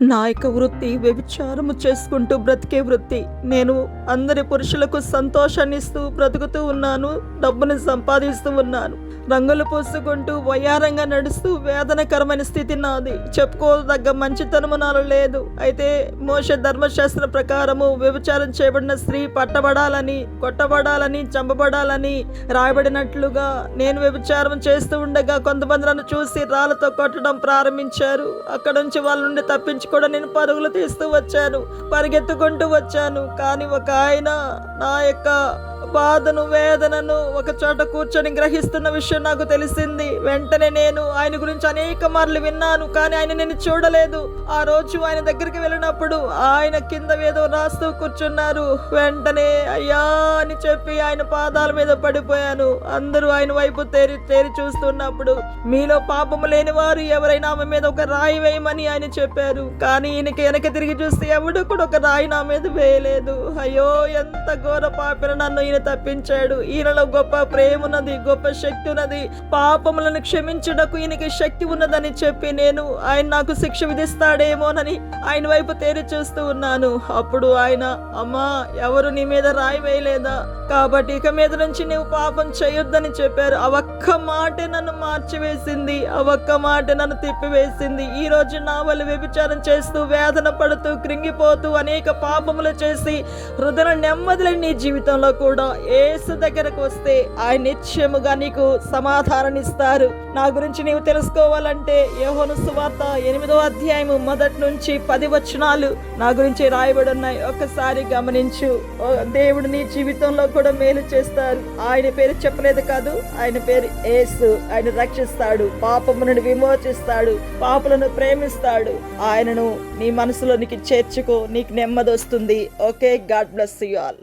నా యొక్క వృత్తి వ్యభిచారము చేసుకుంటూ బ్రతికే వృత్తి. నేను అందరి పురుషులకు సంతోషాన్ని ఇస్తూ బ్రతుకుతూ ఉన్నాను డబ్బుని సంపాదిస్తూ ఉన్నాను. రంగులు పూసుకుంటూ వయారంగా నడుస్తూ వేదనకరమైన స్థితి నాది. చెప్పుకోదగ్గ మంచితనము నాలో లేదు. అయితే మోష ధర్మశాస్త్రం ప్రకారము వ్యభిచారం చేయబడిన స్త్రీ పట్టబడాలని కొట్టబడాలని చంపబడాలని రాయబడినట్లుగా నేను వ్యభిచారం చేస్తూ ఉండగా కొంతమంది నన్ను చూసి రాళ్ళతో కొట్టడం ప్రారంభించారు. అక్కడ నుంచి వాళ్ళ నుండి తప్పించుకోవడం నేను పరుగులు తీస్తూ వచ్చాను పరిగెత్తుకుంటూ వచ్చాను. కానీ ఒక ఆయన నా యొక్క బాధను వేదనను ఒక చోట కూర్చొని గ్రహిస్తున్న విషయం నాకు తెలిసింది. వెంటనే నేను ఆయన గురించి అనేక మార్లు విన్నాను కానీ ఆయన నేను చూడలేదు. ఆ రోజు ఆయన దగ్గరికి వెళ్ళినప్పుడు ఆయన కింద ఏదో రాస్తూ కూర్చున్నారు. వెంటనే అయ్యా అని చెప్పి ఆయన పాదాల మీద పడిపోయాను. అందరూ ఆయన వైపు తేరి తేరి చూస్తున్నప్పుడు మీలో పాపము లేని వారు ఎవరైనా ఆమె మీద ఒక రాయి వేయమని ఆయన చెప్పారు. కానీ ఈయనకి వెనక తిరిగి చూస్తే ఎవడు కూడా ఒక రాయి నా మీద వేయలేదు. అయ్యో ఎంత ఘోర పాపిన నన్ను ఈయన తప్పించాడు. ఈయనలో గొప్ప ప్రేమ ఉన్నది గొప్ప శక్తి ఉన్నది. పాపములను క్షమించుటకు ఈయనకి శక్తి ఉన్నదని చెప్పి నేను ఆయన నాకు శిక్ష విధిస్తాడేమోనని ఆయన వైపు తేరి చూస్తూ ఉన్నాను. అప్పుడు ఆయన అమ్మా ఎవరు నీ మీద రాయి వేయలేదా? కాబట్టి ఇక మీద నుంచి నీవు పాపం చేయొద్దని చెప్పారు. ఆ ఒక్క మాటే నన్ను మార్చివేసింది. ఆ ఒక్క మాట నన్ను తిప్పివేసింది. ఈ రోజు నా వల్ల వ్యభిచారం చేస్తూ వేదన పడుతూ కృంగిపోతూ అనేక పాపములు చేసి హృదయ నెమ్మదిని నీ జీవితంలో కూడా ఏసు దగ్గరకు వస్తే ఆయన నిత్యముగా నీకు సమాధానం ఇస్తారు నా గురించి నీవు తెలుసుకోవాలంటే యోహోను సువార్త ఎనిమిదో అధ్యాయము మొదటి నుంచి పది వచనాలు నా గురించి రాయబడి ఉన్నాయి ఒక్కసారి గమనించు. ఓ దేవుడు నీ జీవితంలో కూడా మేలు చేస్తారు. ఆయన పేరు చెప్పలేదు కాదు ఆయన పేరు ఏసు ఆయన రక్షిస్తాడు పాపము నుండి విమోచిస్తాడు పాపులను ప్రేమిస్తాడు. ఆయనను నీ మనసులోనికి చేర్చుకో నీకు నెమ్మది వస్తుంది okay God bless you all.